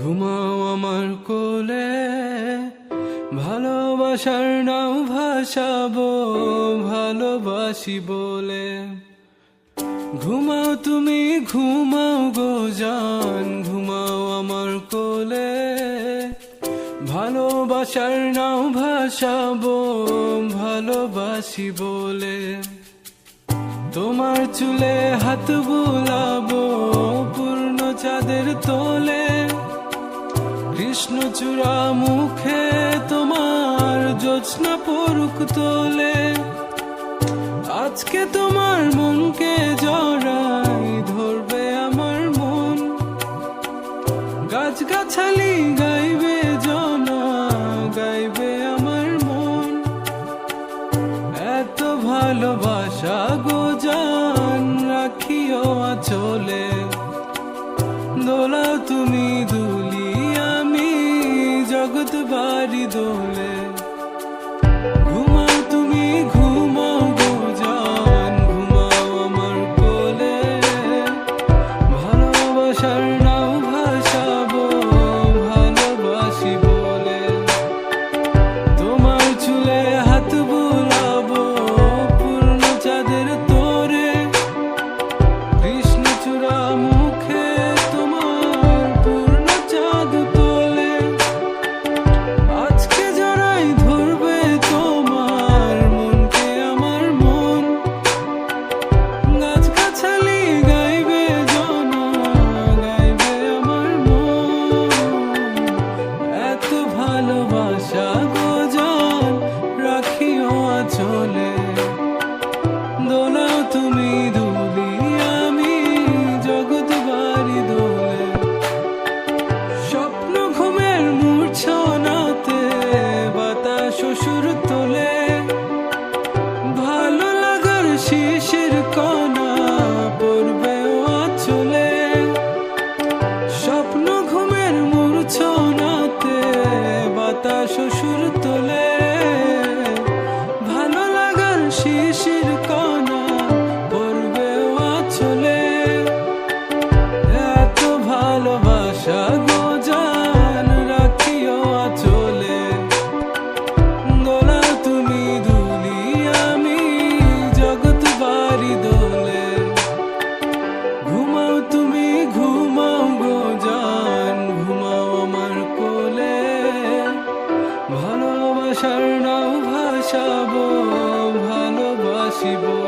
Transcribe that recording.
ঘুমাও আমার কোলে, ভালোবাসার নাও ভাসাবো, ভালোবাসি বলে। ঘুমাও তুমি, ঘুমাও গো জান, ঘুমাও আমার কোলে, ভালোবাসার নাও ভাসাবো, ভালোবাসি বলে। তোমার চুলে হাত বুলাবো, পূর্ণ চাঁদের তোলে কৃষ্ণচূড়া মুখে তোমার জোৎস্না পরুক তোলে। আজকে তোমার মনকে জড়াই ধরবে আমার মন। গাছগাছালি গাইবে জনা, গাইবে আমার মন। এত ভালোবাসা গো রাখিও চলে দোলা তুমি দুলি বাড়ি দোলে পড়বে চলে এত ভালোবাসা রাখিও চলে তুমি আমি ঘুমাও তুমি, ঘুমাও আমার কোলে। ভালোবাসার নাও ভাসাবো impossível.